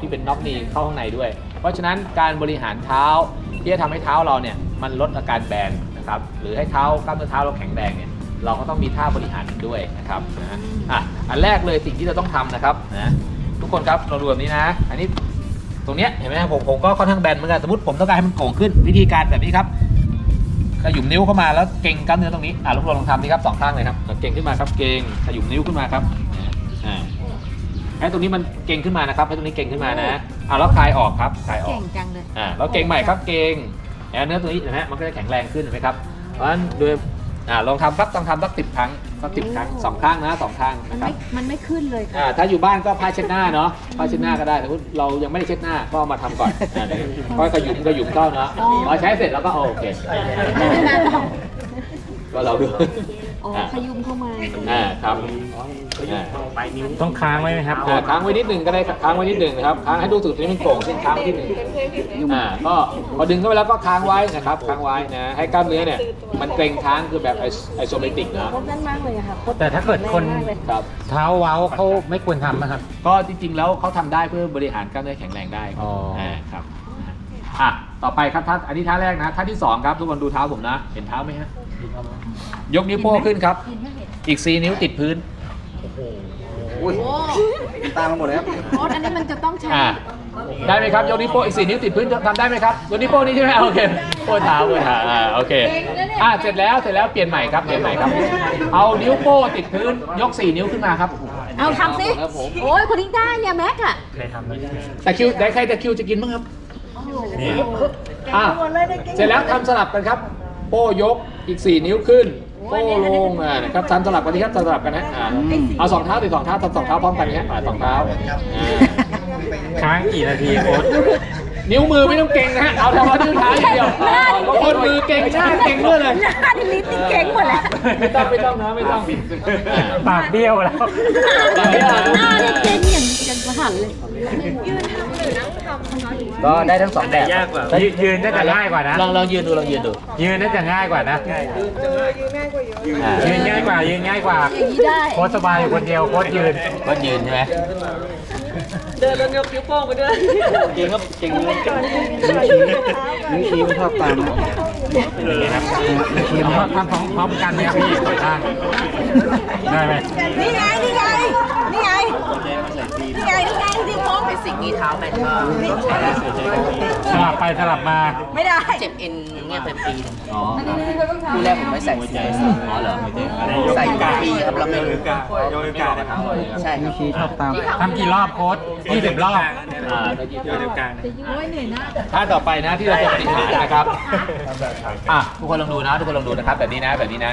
ที่เป็นน็อกนีเข้าข้างในด้วย เพราะฉะนั้นการบริหารเท้าที่จะทำให้เท้าเราเนี่ยมันลดอาการแบนนะครับหรือให้เท้ากล้ามเนื้อเท้าเราแข็งแรงเนี่ยเราก็ต้องมีท่าบริหารด้วยนะครับนะอะอันแรกเลยสิ่งที่เราต้องทำนะครับนะทุกคนครับเราดูแบบนี้นะ อันนี้ตรงเนี้ยเห็นไหมผมผมก็ค่อนข้างแบนเหมือนกันสมมติผมต้องการให้มันโก่งขึ้นวิธีการแบบนี้ครับขยุมนิ้วเข้ามาแล้วเก่งกล้ามเนื้อตรงนี้อะลูกลองทำดีครับสองข้างเลยครับเก่งขึ้นมาครับเก่งขยุมนิ้วขึ้นมาครับอ่า ให้ตรงนี้มันเก่งขึ้นมานะครับให้ตรงนี้เก่งขึ้นมานะอะแล้วคลายออกครับคลายออเก่กงจังเลยอ่าแล้วเก่งใหม่ครับเก่งแล้วเนื้อตรงนี้เห็นไหมมันก็จะแข็งแรงขึ้นเห็นไหมครับเพราะฉะนั้นโดยอ่าลองทำครับต้องทำสักสิบครั้งสักสิบครั้งสองข้างนะสองข้างมันนะครัไม่บมันไม่ขึ้นเลยอ่าค่ะถ้าอยู่บ้านก็ผ้าเช็ดหน้าเนาะผ้าเช็ดหน้าก็ได้แต่ว่าเรายังไม่ได้เช็ดหน้าก็เอามาทำก่อนอ่าเดี๋ยวค่อยขยุมขยุมเข้าเนาะพอใช้เสร็จแล้วก็โอเคก็ เราดูอ๋ออ่าขยุมเข้ามาอ่าครับอ่าต้องค้างไว้ไหมครับอ่าค้างไว้นิดหนึ่งก็ได้ครับค้างไว้นิดหนึ่งนะครับค้างให้ดูสุดที่มันโป่งเส้นค้างไว้ที่หนึ่งอ่าก็พอดึงเข้าไปแล้วก็ค้างไว้นะครับค้างไว้นะให้กล้ามเนื้อเนี่ยมันเกร็งค้างคือแบบไอโซเมติกนะโคตรนั่นมากเลยอะค่ะโคตรแต่ถ้าเกิดคนแรงมากเลยครับเท้าเว้าเขาไม่ควรทำนะครับ ก็จริงๆแล้วเขาทำได้เพื่อบริหารกล้ามเนื้อแข็งแรงได้ครับอ๋ออ่าครับอะต่อไปครับท่าอันนี้ท่าแรกนะท่าที่สองครับทุกคนดูเท้าผมนะ เห็นเท้าไหมฮะ ยกนิ้วโป้งขึ้นครับ อีก 4 นิ้วติดพื้น อุ้ยโอ้ตามมาหมดเลยครับโค้ดอันนี้มันจะต้องใช้อ่า ได้ไหมครับ ยกนิ้วโป้งอีก 4 นิ้วติดพื้นทำได้ไหมครับ ยกนิ้วโป้งนี่ใช่ไหมโอเคโป้งเท้าโป้งเท้าอ่าโอเค อ่า เสร็จแล้ว เสร็จแล้ว เปลี่ยนใหม่ครับ เปลี่ยนใหม่ครับ เอานิ้วโป้งติดพื้น ยก 4 นิ้วขึ้นมาครับ เอาทำสิ โอ้ยคนนี้ได้เนี่ยแม็กอะเคยทำไหมตะคริวได้ใครตะคริวจะกินบ้างครับ นี่อะเสร็จแล้วทำสลับกันครับ โป้ยกอีก 4 นิ้วขึ้น โป้ลงอ่านะครับทำสลับกันดีครับสลับกันนะอ่าเอาสองเท้าติดสองเท้าทำสองเท้าพร้อมกันนะฮะอ่าสองเท้าอ่าค้างกี่นาทีโค้ชนิ้วมือไม่ต้องเก่งนะฮะเอาเฉพาะนิ้วเท้าอย่างเดียวบางคนมือเก่งหน้าเก่งด้วยเลยหน้าดิลิตติเก่งหมดแล้วไม่ต้องไม่ต้องนะไม่ต้องปากเบี้ยวแล้วหน้าดิเก่งอย่างอย่างกระหันเลย ก็ได้ทั้งสองแบบยากกว่า ยืนยืนน่าจะง่ายกว่านะ ลองลองยืนดูลองยืนดูยืนน่าจะง่ายกว่านะอ่ายืนง่ายกว่ายืนง่ายกว่าอย่างนี้ได้โค้ชสบายอยู่คนเดียวโค้ชยืน ก็ยืนใช่ไหมเดินแล้วยกนิ้วโป้งไปด้วยเก่งครับเก่งเลยนิ้วชี้มันชอบตามนะทีมทำพร้อมกันเนี่ยพี่อะได้ไหม นี่ไง นี่ไง นี่ไง นี่ไง นี่ไง ที่โป้งเป็นสิ่งนี้เท้าไปสลับไปสลับมา ไม่ได้ เจ็บเอ็นเนี่ยเป็นปีหนึงอ๋อครับคู่แรกผมไม่ใส่เสื้ออ๋อเหรอใส่เป็นปีครับเราไม่รู้ใช่คนิ้รัวบชี้ชอบตามทำกี่รอบโค้ช20รอบอ่าก็ยืนดูโอ้ยเหนื่อยหน้าท่าต่อไปนะที่เราจะบริหารนะครับอะทุกคนลองดูนะ ทุกคนลองดูนะครับแบบนี้นะแบบนี้นะ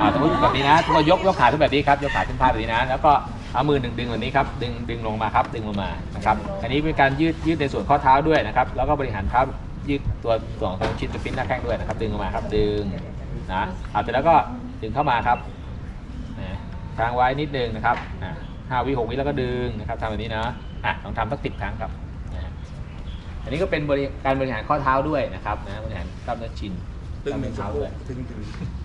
อ่าสมมติแบบนี้นะทุกคนยกยกขาขึ้นแบบนี้ครับยกขาขึ้นพาดแบบนี้นะ แล้วก็ เอามือหนึ่งดึงแบบนี้ครับดึงดึงลงมาครับดึงลงมานะครับอันนี้เป็นการยืดยืดในส่วนข้อเท้าด้วยนะครับ แล้วก็บริหารเท้ายืดตัวส่วนของชิ้นสปินหน้าแข้งด้วยนะครับ ดึงลงมาครับดึงนะเอาเสร็จแล้วก็ดึงเข้ามาครับนะค้างไว้นิดนึงนะครับอ่าห้าวิหกวิแล้วก็ดึงนะครับทำแบบนี้นะอะลองทำสักสิบครั้งครับนะอันนี้ก็เป็นบริการบริหารข้อเท้าด้วยนะครับนะบริหารกล้ามเนื้อชินกล้ามเนื้อเท้าด้วย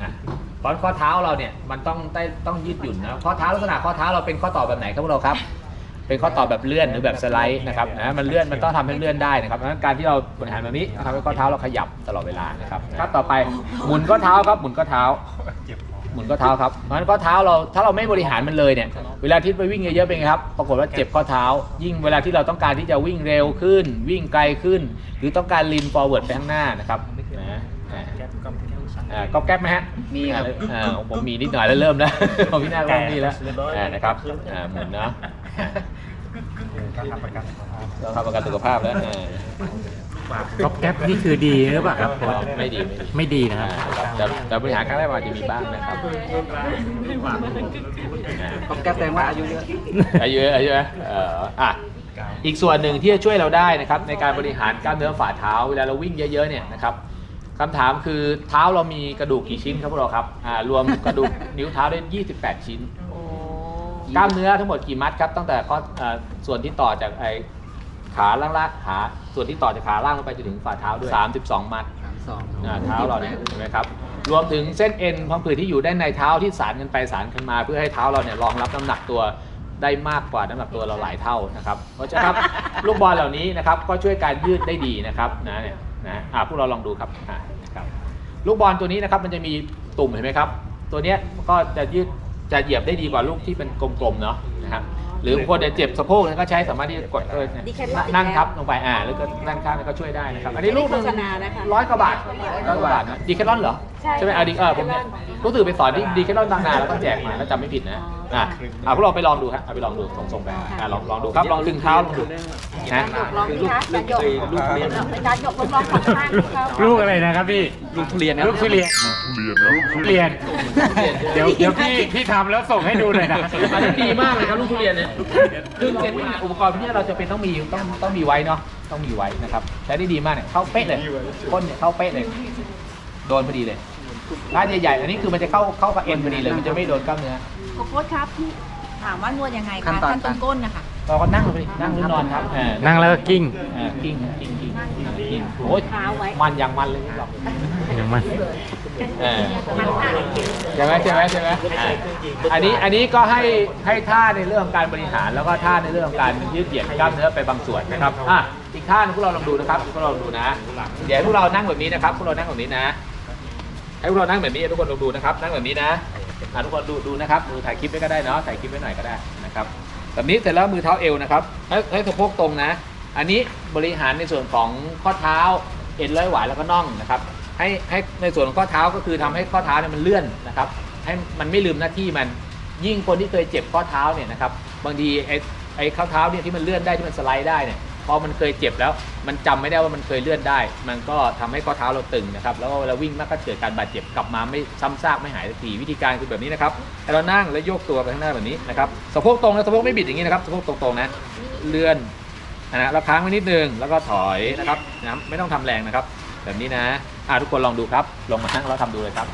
อะเพ ราะข้อเท้าเราเนี่ยมันต้องได้ต้องยืดหยุ่นนะข้อเท้าลักษณะข้อเท้าเราเป็นข้อต่อแบบไหนครับพวกเราครับ เป็นข้อต่อแบบเลื่อนหรือแบบสไลด์นะครับนะมันเลื่อนมันต้องทำให้เลื่อนได้นะครับเพราะฉะนั้นการที่เราบริหารแบบนี้ทำให้ข้อเท้าเราขยับตลอดเวลานะครับครับต่อไปหมุนข้อเท้าครับหมุนข้อเท้า หมุนข้อเท้าครับเพราะฉะนั้นข้อเท้าเราถ้าเราไม่บริหารมันเลยเนี่ยเวลาที่ไปวิ่งเยอะๆเป็นไงครับปรากฏว่าเจ็บข้อเท้า ยิ่งเวลาที่เราต้องการที่จะวิ่งเร็วขึ้น วิ่งไกลขึ้น หรือต้องการลีนฟอร์เวิร์ดไปข้างหน้านะครับนะอ่า อ่าก๊อบแก๊บไหมฮะมีครับ อ่าของผมมีนิดหน่อยแล้วเริ่มแล้วของพี่นาเริ่มมีแล้วอ่านะครับอ่าหมุนเนาะเราทำประกันสุขภาพแล้วอ่าก๊อบแก๊ปนี่คือดีหรือเปล่าครับโค้ชไม่ดีไม่ดีไม่ดีนะครับอ่าแต่แต่บริหารครั้งแรกมันอาจจะมีบ้างนะครับอ่าก็แก้แต่ว่าอายุเยอะ อายุเยอะอายุเยอะเอ่ออะอีกส่วนหนึ่งที่จะช่วยเราได้นะครับในการบริหารกล้ามเนื้อฝ่าเท้าเวลาเราวิ่งเยอะๆเนี่ยนะครับ คำถามคือเท้าเรามีกระดูกกี่ชิ้นครับพวกเราครับอ่ารวมกระดูก นิ้วเท้าได้ 28 ชิ้น โอ้กล้ามเนื้อทั้งหมดกี่มัดครับตั้งแต่ข้อเอ่อส่วนที่ต่อจากไอ้ขาล่างๆขาส่วนที่ต่อจากขาล่างลงไปจนถึงฝ่าเท้าด้วย 32 มัดสองอ่าเท้าเราเนี่ยเห็นไหมครับรวมถึงเส้นเอ็นพังผืดที่อยู่ด้านในเท้าที่สานกันไปสานกันมา เพื่อให้เท้าเราเนี่ยรองรับน้ำหนักตัวได้มากกว่าน้ำหนักตัวเราหลายเท่านะครับเพราะฉะนั้นครับลูกบอลเหล่านี้นะครับก็ช่วยการยืดได้ดีนะครับนะเนี่ย นะอะพวกเราลองดูครับอะนะครับลูกบอลตัวนี้นะครับมันจะมีตุ่มเห็นไหมครับ ตัวเนี้ยก็จะยืดจะเหยียบได้ดีกว่าลูกที่เป็นกลมๆเนาะนะครับหรือบางคนเนี่ยเจ็บสะโพกเนี่ยก็ใช้สามารถที่จะกดเออเนี่ย Decathlon นั่งทับลงไปอ่าแล้วก็นั่งทับแล้วก็ช่วยได้นะครับอันนี้ลูกหนึงโฆษณานะคะ ร้อยกว่าบาทร้อยกว่าบาทนะดีแคลอนเหรอใช่ไหมอะดีเออผมเนี่ยรู้สึกไปสอนที่ดีแคลอนตั้งนานแล้วก็แจกมาแล้วจำไม่ผิดนะอะอะพวกเราไปลองดูครับเอาไปลองดูส่งส่งไปอะลองลองดูครับลองดึงเท้าลองดูนะลองสิคะการหยกการหยกลองลองสองข้างสิคะลูกอะไรนะครับพี่ลูกทุเรียนนะลูกทุเรียนทุเรียนเดี๋ยวเดี๋ยวพี่พี่ทำแล้วส่งให้ดูหน่อยนะอันนี้ดีมากเลยครับลูกทุเรียนเนี่ยคือเซ็ตอุปกรณ์พวกนี้เราจะเป็นต้องมีต้องต้องมีไว้เนาะต้องมีไว้นะครับใช้ได้ดีมากเนี่ยเข้าเป๊ะเลยก้นเนี่ยเข้าเป๊ะเลย โดนพอดีเลยร้านใหญ่ๆ อันนี้คือมันจะเข้าเข้ากับเอ็นพอดีเลย มันจะไม่โดนกล้ามเนื้อโกโก้ครับพี่ถามว่านวดยังไงขั้นคะตอน ขั้นต้นก้นนะคะ เราก็นั่งลงไปดินั่งหรือนอนครับอ่านั่งแล้วก็กิ้งอ่ากิ้งกิ้งกิ้งกิ้งโอ้ยเท้าไว้ มันอย่างมันเลยหรอกอย่างมัน เออใช่ไหมใช่ไหมใช่ไหมอ่าอันนี้อันนี้ก็ให้ให้ท่าในเรื่องของการบริหารแล้วก็ท่าในเรื่องของการยืดเหยียดกล้ามเนื้อไปบางส่วนนะครับอะอีกท่าหนึงพวกเราลองดูนะครับพวกเราลองดูนะเดี๋ยวพวกเรานั่งแบบนี้นะครับพวกเรานั่งแบบนี้นะ ให้พวกเรานั่งแบบนี้ทุกคนลองดูนะครับ นั่งแบบนี้นะอะทุกคนดูดูนะครับมือถ่ายคลิปไว้ก็ได้เนาะถ่ายคลิปไว้หน่อยก็ได้นะครับแบบนี้เสร็จแล้วมือเท้าเอวนะครับให้ให้สะโพกตรงนะ อันนี้บริหารในส่วนของข้อเท้าเอ็นร้อยหวายแล้วก็น่องนะครับ ให้ให้ในส่วนของข้อเท้าก็คือทำให้ข้อเท้าเนี่ยมันเลื่อนนะครับ ให้มันไม่ลืมหน้าที่มัน ยิ่งคนที่เคยเจ็บข้อเท้าเนี่ยนะครับบางทีไอ้ไอ้ข้อเท้าเนี่ยที่มันเลื่อนได้ที่มันสไลด์ได้เนี่ย พอมันเคยเจ็บแล้ว มันจำไม่ได้ว่ามันเคยเลื่อนได้ มันก็ทำให้ข้อเท้าเราตึงนะครับ แล้วก็เวลาวิ่งมากก็เกิดการบาดเจ็บกลับมาไม่ซ้ำซากไม่หายสักทีวิธีการคือแบบนี้นะครับให้เรานั่งแล้วโยกตัวไปข้างหน้าแบบนี้นะครับสะโพกตรงนะสะโพกไม่บิดอย่างนี้นะครับสะโพกตรงๆนะเลื่อนนะแล้วค้างไว้นิดนึงแล้วก็ถอยนะครับนะไม่ต้องทำแรงนะครับ แบบนี้นะอ่าทุกคนลองดูครับลงมานั่งแล้วทำดูเลยครับ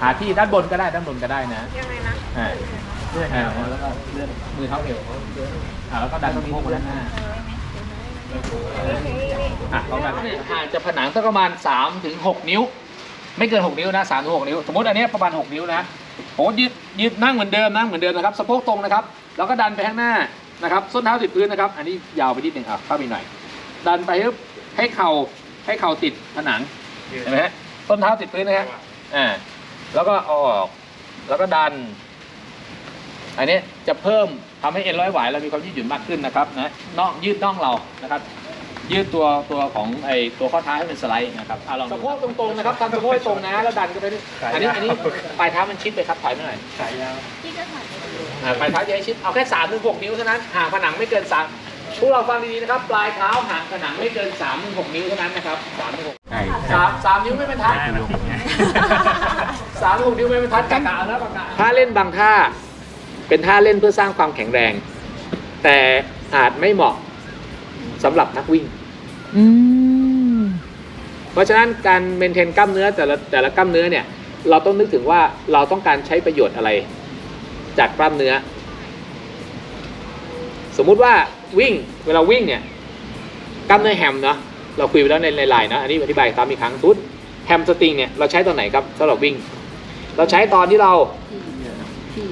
หาที่ด้านบนก็ได้ด้านบนก็ได้นะยังไงนะอ่าเลื่อนแล้วก็เลื่อนมือเท้าเอวอ่าแล้วก็ดันสะโพกมาด้านหน้า อะลองดันห่างจากผนังสักประมาณ3ถึง6นิ้ว ไม่เกิน 6 นิ้วนะ3ถึง6นิ้ว สมมติอันเนี้ยประมาณ 6 นิ้วนะผมยืดยืดนั่งเหมือนเดิมนั่งเหมือนเดิมนะครับสะโพกตรงนะครับ แล้วก็ดันไปข้างหน้านะครับ ส้นเท้าติดพื้นนะครับ อันนี้ยาวไปนิดหนึ่งอะเข้าไปหน่อย ดันไปให้เข่าให้เข่าติดผนังเห็นไหมฮะต้นเท้าติดพื้นนะฮะอ่าแล้วก็ออกแล้วก็ดัน อันนี้จะเพิ่ม ทำให้เอ็นร้อยหวายเรามีความยืดหยุ่นมากขึ้นนะครับนะน่องยืดน่องเรานะครับ ยืดตัวตัวของไอตัวข้อเท้าให้เป็นสไลด์นะครับอะลองสะโพกตรงๆนะครับทำสะโพกให้ตรงนะแล้วดันก็ไปด้วยอันนี้อันนี้ปลายเท้ามันชิดไปครับถอยมาหน่อยอ่าปลายเท้าจะให้ชิดเอาแค่สามถึงหกนิ้วเท่านั้นห่างผนังไม่เกินสามพวกเราฟังดีๆนะครับ ปลายเท้าห่างผนังไม่เกินสามถึงหกนิ้วเท่านั้นนะครับสามถึงหกใช่สามสามนิ้วไม่เป็นทัดสามถึงหกนิ้วไม่เป็นทัดกะกะแล้วกะกะท่าเล่นบางท่า เป็นท่าเล่นเพื่อสร้างความแข็งแรง แต่อาจไม่เหมาะสำหรับนักวิ่งเพราะฉะนั้นการเมนเทนกล้ามเนื้อแต่ละแต่ละกล้ามเนื้อเนี่ย เราต้องนึกถึงว่าเราต้องการใช้ประโยชน์อะไร จากกล้ามเนื้อ สมมุติว่าวิ่งเวลาวิ่งเนี่ยกล้ามเนื้อแฮมเนาะเราคุยไปแล้วในในไลน์เนาะอันนี้อธิบายซ้ำอีกครั้งทุดแฮมสตริงเนี่ยเราใช้ตอนไหนครับสำหรับวิ่ง เราใช้ตอนที่เรา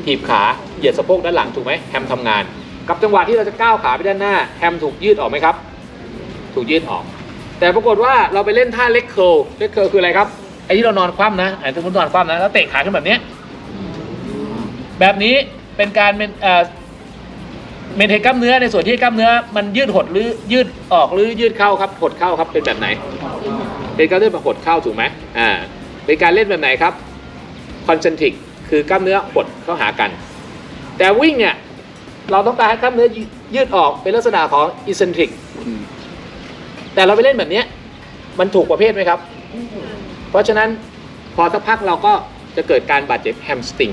ถีบขาเหยียดสะโพกด้านหลังถูกไหมแฮมทำงาน กับจังหวะที่เราจะก้าวขาไปด้านหน้าแฮมถูกยืดออกไหมครับ ถูกยืดออก แต่ปรากฏว่าเราไปเล่นท่าเล็กเคิลเล็กเคิลคืออะไรครับไอ้ที่เรานอนคว่ำนะไอ้ที่ผมนอนคว่ำนะแล้วเตะขาขึ้นแบบนี้ แบบนี้เป็นการเป็นเอ่อเมนเทนกล้ามเนื้อในส่วนที่กล้ามเนื้อมันยืดหดหรือยืดออกหรือยืดเข้าครับหดเข้าครับเป็นแบบไหน เป็นการเล่นแบบหดเข้าถูกไหมอ่าเป็นการเล่นแบบไหนครับคอนเซนทริก คือกล้ามเนื้อหดเข้าหากัน แต่วิ่งเนี่ยเราต้องการให้กล้ามเนื้อยืดออกเป็นลักษณะของอิเซนทริกแต่เราไปเล่นแบบนี้มันถูกประเภทไหมครับ เพราะฉะนั้นพอสักพักเราก็จะเกิดการบาดเจ็บแฮมสตริง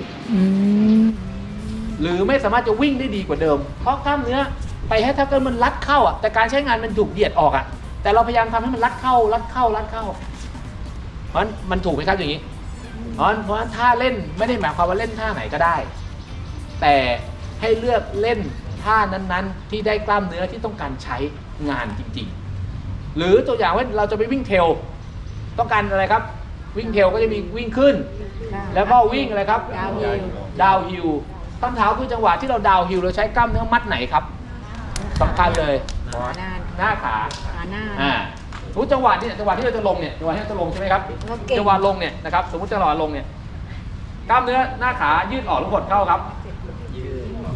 หรือไม่สามารถจะวิ่งได้ดีกว่าเดิม เพราะกล้ามเนื้อไปให้ถ้าเกิดมันรัดเข้าอะแต่การใช้งานมันถูกเหยียดออกอะแต่เราพยายามทำให้มันรัดเข้ารัดเข้ารัดเข้าเพราะนั้นมันถูกไหมครับอย่างนี้ เพราะฉะนั้นเพราะฉะนั้นท่าเล่นไม่ได้หมายความว่าเล่นท่าไหนก็ได้ แต่ให้เลือกเล่นท่านั้นๆ ที่ได้กล้ามเนื้อที่ต้องการใช้งานจริงๆ หรือตัวอย่างว่าเราจะไปวิ่งเทรลต้องการอะไรครับ วิ่งเทรลก็จะมีวิ่งขึ้น แล้วก็วิ่งอะไรครับดาวฮิลดาวฮิลคำถามคือจังหวะที่เราดาวน์ฮิลเราใช้กล้ามเนื้อมัดไหนครับสำคัญเลยขาหน้าหน้าขาขาหน้าอ่า สมมติจังหวะนี้จังหวะที่เราจะลงเนี่ยจังหวะที่เราจะลงใช่ไหมครับเราเก่งจังหวะลงเนี่ยนะครับสมมติจังหวะลงเนี่ยกล้ามเนื้อหน้าขายืดออกหรือหดเข้าครับ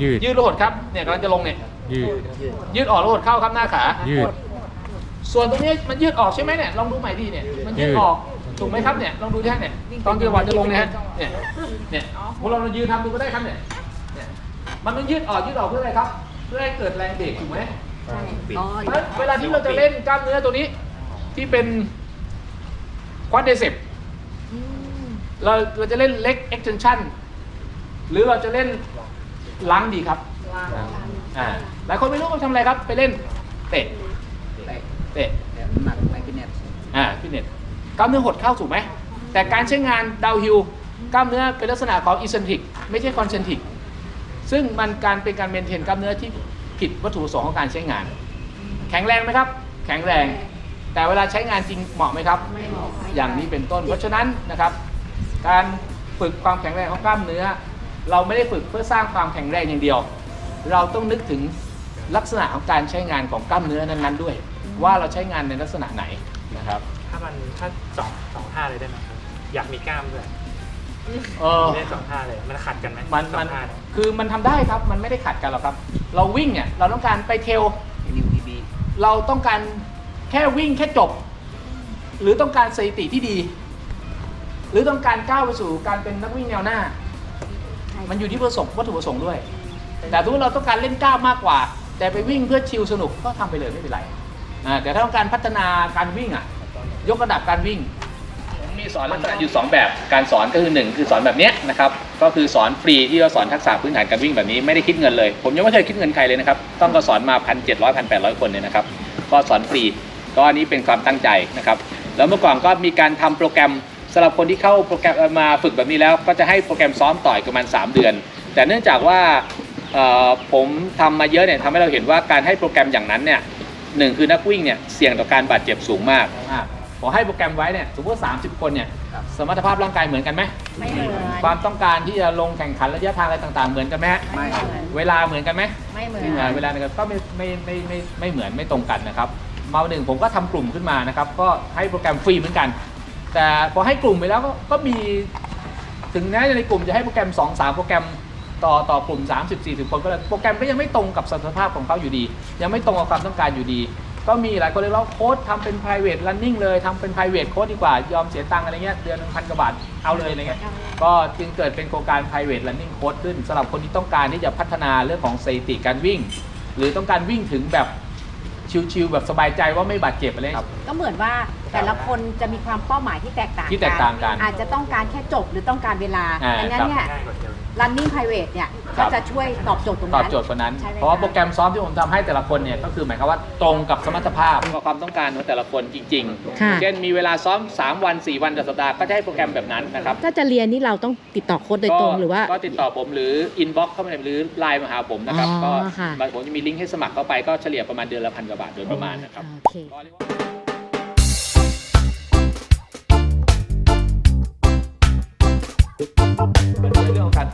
ยืดยืดหรือหดครับเนี่ยกำลังจะลงเนี่ยยืดยืดออกหรือหดเข้าครับหน้าขา ยืด ส่วนตรงนี้มันยืดออกใช่ไหมเนี่ยลองดูใหม่ดีเนี่ยมันยืดยืดออกถูกไหมครับเนี่ยลองดูดิฮะเนี่ยตอนจังหวะจะลงเนี่ยฮะเนี่ยเนี่ยพวกเราเรายืนทำดูก็ได้ครับเนี่ยเนี่ยมันต้องยืดออกยืดออกเพื่ออะไรครับ เพื่อให้เกิดแรงเบรกถูกไหมใช่อ๋อเพราะฉะนั้นเวลาที่เราจะเล่นกล้ามเนื้อตัวนี้ ที่เป็นควอดเดเซปอืมเราเราจะเล่นเล็ก extension หรือเราจะเล่นล้างดีครับอ่าหลายคนไม่รู้ว่าทำอะไรครับ ไปเล่นเตะเตะหนักไปพี่เน็ตอ่าฟิตเนสกล้ามเนื้อหดเข้าถูกไหม แต่การใช้งานดาวฮิลกล้ามเนื้อเป็นลักษณะของอิเซนทริกไม่ใช่คอนเซนทริกซึ่งมันการเป็นการเมนเทนกล้ามเนื้อที่ผิดวัตถุประสงค์ของการใช้งาน แข็งแรงไหมครับ แข็งแรง แต่เวลาใช้งานจริงเหมาะไหมครับอย่างนี้เป็นต้น เพราะฉะนั้นนะครับ การฝึกความแข็งแรงของกล้ามเนื้อ เราไม่ได้ฝึกเพื่อสร้างความแข็งแรงอย่างเดียว เราต้องนึกถึงลักษณะของการใช้งานของกล้ามเนื้อนั้นๆด้วย ว่าเราใช้งานในลักษณะไหนนะครับ ถ้ามันถ้าสองสองท่าเลยได้ไหมครับอยากมีกล้ามด้วยเออเล่นสองท่าเลยมันขัดกันไหมมันสอมันงท่าเยคือมันทำได้ครับมันไม่ได้ขัดกันหรอกครับ เราวิ่งเนี่ยเราต้องการไปเทรลนิวทีบีเราต้องการแค่วิ่งแค่จบ หรือต้องการสถิติที่ดี หรือต้องการก้าวไปสู่การเป็นนักวิ่งแนวหน้า มันอยู่ที่ประสงค์วัตถุประสงค์ด้วย แต่ถ้าเราต้องการเล่นก้ามมากกว่า แต่ไปวิ่งเพื่อชิลสนุกก็ทำไปเลยไม่เป็นไรอ่าแต่ถ้าต้องการพัฒนาการวิ่งอะ ยกระดับการวิ่งผมมีสอนลักษณะอยู่ 2 แบบ การสอนก็คือ 1 คือสอนแบบนี้นะครับ ก็คือสอนฟรีที่เราสอนทักษะพื้นฐานการวิ่งแบบนี้ไม่ได้คิดเงินเลย ผมยังไม่เคยคิดเงินใครเลยนะครับ ต้องก็สอนมาพันเจ็ดร้อยพันแปดร้อยคนเนี่ยนะครับ ก็สอนฟรี ก็อันนี้เป็นความตั้งใจนะครับ แล้วเมื่อก่อนก็มีการทำโปรแกรมสำหรับคนที่เข้าโปรแกรมเอ่อมาฝึกแบบนี้แล้ว ก็จะให้โปรแกรมซ้อมต่อยประมาณ 3 เดือน แต่เนื่องจากว่าเอ่อผมทำมาเยอะเนี่ยทำให้เราเห็นว่าการให้โปรแกรมอย่างนั้นเนี่ยหนึ่งคือนักวิ่งเนี่ยเสี่ยงต่อการบาดเจ็บสูงมากอะพอให้โปรแกรมไว้เนี่ยสมมติว่า30 คนเนี่ยสมรรถภาพร่างกายเหมือนกันไหมไม่เหมือนความต้องการที่จะลงแข่งขันระยะทางอะไรต่างๆ เหมือนกันไหมฮะไม่เวลาเหมือนกันไหมไม่เหมือนอ่าเวลาเนี่ยก็ไม่ไม่ไม่ไม่ไม่เหมือนไม่ตรงกันนะครับ มาหนึ่งผมก็ทำกลุ่มขึ้นมานะครับ ก็ให้โปรแกรมฟรีเหมือนกัน แต่พอให้กลุ่มไปแล้วก็ก็มีถึงแม้ในกลุ่มจะให้โปรแกรม 2 3 โปรแกรมต่อต่อกลุ่ม 30 40 คนก็เลยโปรแกรมก็ยังไม่ตรงกับสภาพของเขาอยู่ดี ยังไม่ตรงกับความต้องการอยู่ดี ก็มีหลายคนเลยว่าโค้ดทำเป็น private running เลยทำเป็น private โค้ดดีกว่ายอมเสียตังค์อะไรเงี้ยเดือนหนึ่งพันกว่าบาทเอาเลยอะไรเงี้ยก็จึงเกิดเป็นโครงการ private running coach ขึ้นสำหรับคนที่ต้องการที่จะพัฒนาเรื่องของสถิติการวิ่ง หรือต้องการวิ่งถึงแบบ ชิลๆแบบสบายใจว่าไม่บาดเจ็บอะไรเงี้ยก็เหมือนว่าแต่ละคนจะมีความเป้าหมายที่แตกต่างที่แตกต่างกันอาจจะต้องการแค่จบหรือต้องการเวลาอ่าดังนั้นเนี่ยง่ายกว่าเดิม running private เนี่ยครัก็บ จะช่วยตอบโจทย์ตรงตอนั้บนโจทย์คนนั้น ใช่ไหมเพราะว่าคะโปรแกรมซ้อมที่ผมทำให้แต่ละคนเนี่ยก็คือหมายความว่าตรงกับสมรรถภาพกับความต้องการของแต่ละคนจริง ค่ะ ๆ เช่นมีเวลาซ้อม 3 วัน 4 วันต่อสัปดาห์ก็จะให้โปรแกรมแบบนั้นนะครับถ้าจะเรียนนี่เราต้องติดต่อโค้ดโดยตรงหรือว่า ก็ติดต่อผมหรืออินบ็อกเข้ามาหรือไลน์มาหาผมนะครับ อ๋ก็อค่ะ ผมจะมีลิงก์ให้สมัครเข้าไปก็เฉลี่ยประมาณเดือนละพันกว่าบาทโดยประมาณนะครับ โอเค ก็เรียกว่า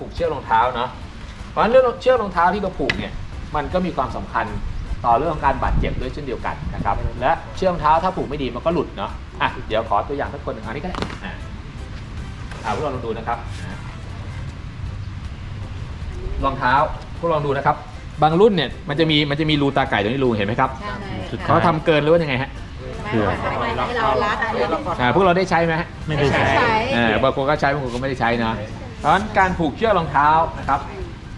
ผูกเชือกรองเท้าเนาะเพราะฉะนั้นเรื่องเชือกรองเท้าที่เราผูกเนี่ยมันก็มีความสำคัญต่อเรื่องของการบาดเจ็บด้วยเช่นเดียวกันนะครับและเชือกรองเท้าถ้าผูกไม่ดีมันก็หลุดเนาะอะเดี๋ยวขอตัวอย่างสักคนหนึ่งอันนี้ก็ได้อะอ่าพวกเราลองดูนะครับอะรองเท้าพวกเราลองดูนะครับ บางรุ่นเนี่ยมันจะมีมันจะมีรูตาไก่ตรงนี้รูเห็นไหมครับใช่เขาทำเกินหรือว่ายังไงฮะไม่ไม่ไม่ให้เรารัดอ่าพวกเราได้ใช้ไหมฮะไม่ได้ใช้อ่าบางคนก็ใช้บางคนก็ไม่ได้ใช้นะ เพราะฉะนั้นการผูกเชือกรองเท้านะครับ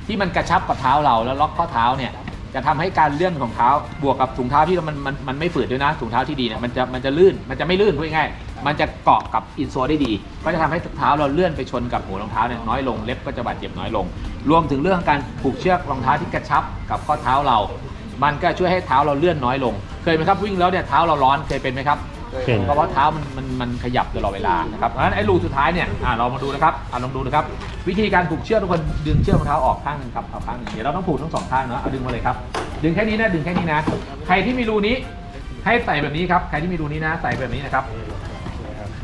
ที่มันกระชับกับเท้าเราแล้วล็อกข้อเท้าเนี่ยจะทำให้การเลื่อนของเท้าบวกกับถุงเท้าที่มันมันมันไม่ฝืดด้วยนะถุงเท้าที่ดีเนี่ยมันจะมันจะลื่นมันจะไม่ลื่นพูดง่ายมันจะเกาะกับอินโซลได้ดี ก็จะทำให้เท้าเราเลื่อนไปชนกับหัวรองเท้าเนี่ยน้อยลงเล็บก็จะบาดเจ็บน้อยลง รวมถึงเรื่องการผูกเชือกรองเท้าที่กระชับกับข้อเท้าเรา มันก็ช่วยให้เท้าเราเลื่อนน้อยลง เคยไหมครับวิ่งแล้วเนี่ยเท้าเราร้อนเคยเป็นไหมครับ เป็นเพราะว่าเท้ามันมันมันขยับตลอดเวลานะครับเพราะฉะนั้นไอ้รูสุดท้ายเนี่ยอ่าเรามาดูนะครับอ่าลองดูนะครับ วิธีการผูกเชือกทุกคนดึงเชือกรองเท้าออกข้างหนึงครับเอาข้างหนึงเดี๋ยวเราต้องผูกทั้งสองข้างเนาะเอาดึงมาเลยครับ ดึงแค่นี้นะดึงแค่นี้นะ ใครที่มีรูนี้ให้ใส่แบบนี้ครับใครที่มีรูนี้นะ ใส่แบบนี้นะครับ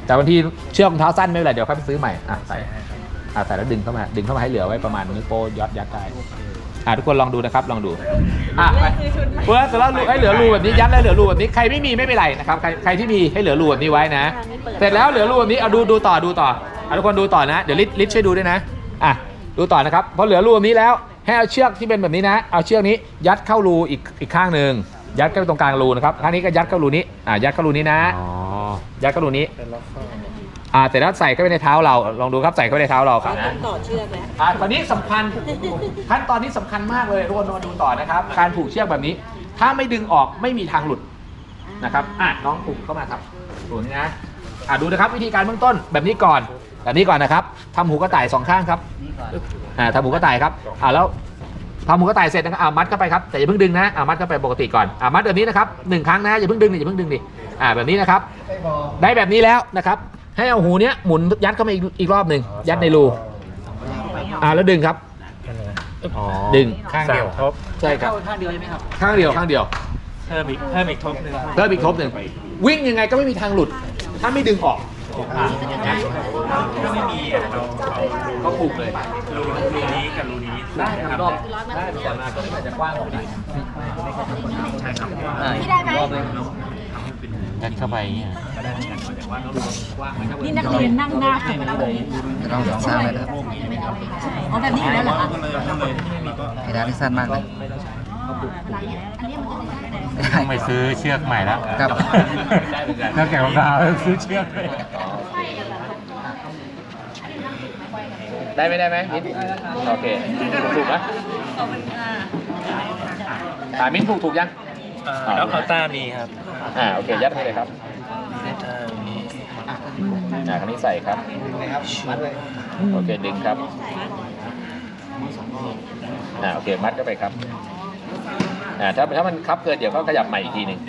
แต่บางทีเชือกรองเท้าสั้นไม่เป็นไรเดี๋ยวค่อยไปซื้อใหม่อะใส่อ่าใส่แล้วดึงเข้ามาดึงเข้ามาให้เหลือไว้ประมาณนิ้วโป้ยอดยัดได้ อ่าทุกคนลองดูนะครับลองดูอะไปเพื่อเสร็จแล้วรูให้เหลือรูแบบนี้ยัดแล้วเหลือรูแบบนี้ใครไม่มีไม่เป็นไรนะครับใครใครที่มีให้เหลือรูแบบนี้ไว้นะ เสร็จแล้วเหลือรูแบบนี้เอาดูดูต่อดูต่ออะทุกคนดูต่อนะเดี๋ยวลิศลิศช่วยดูด้วยนะอะดูต่อนะครับพอเหลือรูแบบนี้แล้วให้เอาเชือกที่เป็นแบบนี้นะ เอาเชือกนี้ยัดเข้ารูอีกอีกข้างหนึ่งยัดเข้าตรงกลางรูนะครับข้างนี้ก็ยัดเข้ารูนี้อะยัดเข้ารูนี้นะอ๋อยัดเข้ารูนี้ อ่าเสร็จแล้วใส่เข้าไปในเท้าเรา ลองดูครับใส่เข้าไปในเท้าเราครับนะต่อเชือกแล้ว อ่าตอนนี้สำคัญขั้นตอนนี้สำคัญมากเลยทุกคนมาดูต่อนะครับ การผูกเชือกแบบนี้ ถ้าไม่ดึงออกไม่มีทางหลุดนะครับ อะน้องผูกเข้ามาครับผูกนี่นะ อะดูนะครับวิธีการเบื้องต้นแบบนี้ก่อน แบบนี้ก่อนนะครับทำหูกระต่ายสองข้างครับอ่าทำหูกระต่ายครับ อ่าแล้วทำหูกระต่ายเสร็จนะครับอ่ามัดเข้าไปครับแต่อย่าเพิ่งดึงนะอ่ามัดเข้าไปปกติก่อนอ่ามัดแบบนี้นะครับหนึ่งครั้งนะอย่าเพิ่งดึงดิอย่าเพิ่งดึงดิอ่าแบบนี้นะครับ ได้แบบนี้แล้วนะครับ ให้เอาหูเนี้ยหมุนยัดเข้ามาอีกอีกรอบหนึ่งยัดในรูอ่าแล้วดึงครับ อ๋อดึงข้างเดียวทบใช่ครับข้างเดียวใช่ไหมครับข้างเดียวข้างเดียวเพิ่มอีกเพิ่มอีกทบหนึ่งเพิ่มอีกทบหนึ่งวิ่งยังไงก็ไม่มีทางหลุด ถ้าไม่ดึงออกอะถ้าไม่มีอะเราเอาก็ผูกเลยรูรูนี้กับรูนี้ได้ครับได้ก่อนมาก็อาจจะกว้างกว่านี้ใช่ครับพี่ได้ไหมยัดเข้าไปอย่างเงี้ย นี่นักเรียนนั่งหน้าสุดแล้วเลยลองสร้างเลยนะครับอ๋อแบบนี้อยู่แล้วเหรอคะไอ้ด้านที่สั้นมากเลยต้องไปซื้อเชือกใหม่แล้วครับนอกจากรองเท้าซื้อเชือกด้วยได้ไหมได้ไหมมิ้นโอเคถูกไหมอ่ามิ้นผูกถูกยังแล้วอัลต้ามีครับ อ่าโอเคยัดให้เลยครับอัลต้ามีอ่า ครั้นี้ใส่ครับโอเคดึงครับอ่าโอเคมัดเข้าไปครับอ่าถ้าถ้ามันคับเกินเดี๋ยวก็ขยับใหม่อีกทีหนึ่ง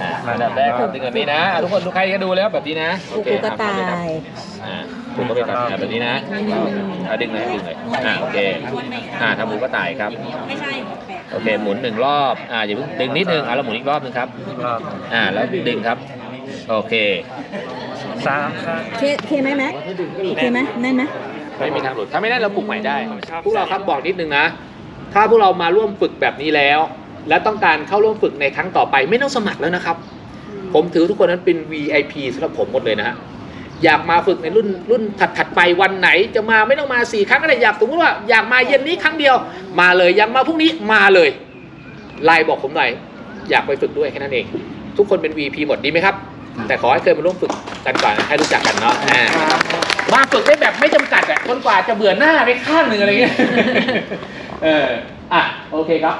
อ่าอันดับแรกครับดึงแบบนี้นะอะทุกคนดูใครก็ดูแล้วแบบนี้นะโอเคผูกกระครับต่าทำเลยครับยอ่าผูกเข้าไปครับอ่าแบบนี้นะอ่าดึงเลยดึงเลยอ่าโอเคอ่าทำหมูกระต่ายครับโอเคหมุนหนึ่งรอบอ่าอย่าเพิ่งดึงนิดนึงอ่าแล้วหมุนอีกรอบนึงครับรอบอ่าแล้วดึงครับ โอเคสามข้างเคเคไหมแม็กเคไหมแน่นไหมไม่มีทางหลุด ถ้าไม่ได้เราปลุกใหม่ได้ พวกเราครับบอกนิดนึงนะ ถ้าพวกเรามาร่วมฝึกแบบนี้แล้ว และต้องการเข้าร่วมฝึกในครั้งต่อไป ไม่ต้องสมัครแล้วนะครับ ผมถือทุกคนนั้นเป็น VIP สำหรับผมหมดเลยนะฮะ อยากมาฝึกในรุ่นรุ่นถัดถัดๆไปวันไหน จะมาไม่ต้องมาสี่ครั้งก็ได้ อยากสมมติว่าอยากมาเย็นนี้ครั้งเดียว มาเลย อยากมาพรุ่งนี้มาเลย ไลน์บอกผมหน่อย อยากไปฝึกด้วยแค่นั้นเอง ทุกคนเป็น VIP หมดดีไหมครับ แต่ขอให้เคยมาร่วมฝึกกันก่อนให้รู้จักกันเนาะอ่ามาฝึกได้แบบไม่จำกัดอะจนกว่าจะเบื่อหน้าไปข้างหนึ่งอะไรเงี้ย เอออะโอเคครับ